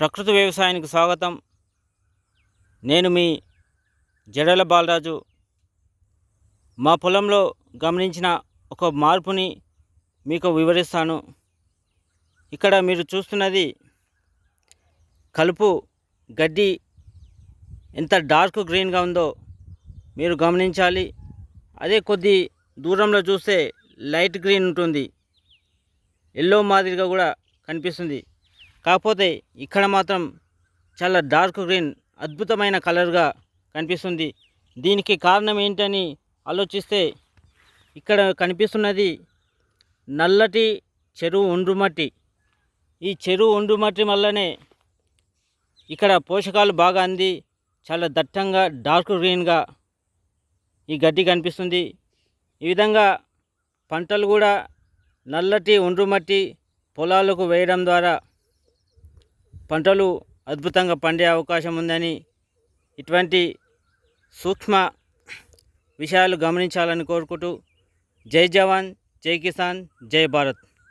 ప్రకృతి వ్యవసాయానికి స్వాగతం. నేను మీ జడల బాలరాజు. మా పొలంలో గమనించిన ఒక మార్పుని మీకు వివరిస్తాను. ఇక్కడ మీరు చూస్తున్నది కలుపు గడ్డి ఎంత డార్క్ గ్రీన్గా ఉందో మీరు గమనించాలి. అదే కొద్ది దూరంలో చూస్తే లైట్ గ్రీన్ ఉంటుంది. ఎల్లో మాదిరిగా కూడా కనిపిస్తుంది. కాకపోతే ఇక్కడ మాత్రం చాలా డార్క్ గ్రీన్ అద్భుతమైన కలర్గా కనిపిస్తుంది. దీనికి కారణం ఏంటని ఆలోచిస్తే ఇక్కడ కనిపిస్తున్నది నల్లటి చెరువు ఒండ్రుమట్టి ఈ చెరువు ఒండ్రుమట్టి వల్లనే ఇక్కడ పోషకాలు బాగా అంది చాలా దట్టంగా డార్క్ గ్రీన్గా ఈ గడ్డి కనిపిస్తుంది. ఈ విధంగా పంటలు కూడా నల్లటి ఒండ్రుమట్టి పొలాలకు వేయడం ద్వారా పంటలు అద్భుతంగా పండే అవకాశం ఉందని ఇటువంటి సూక్ష్మ విషయాలు గమనించాలని కోరుకుంటూ జై జవాన్ జై కిసాన్ జై భారత్.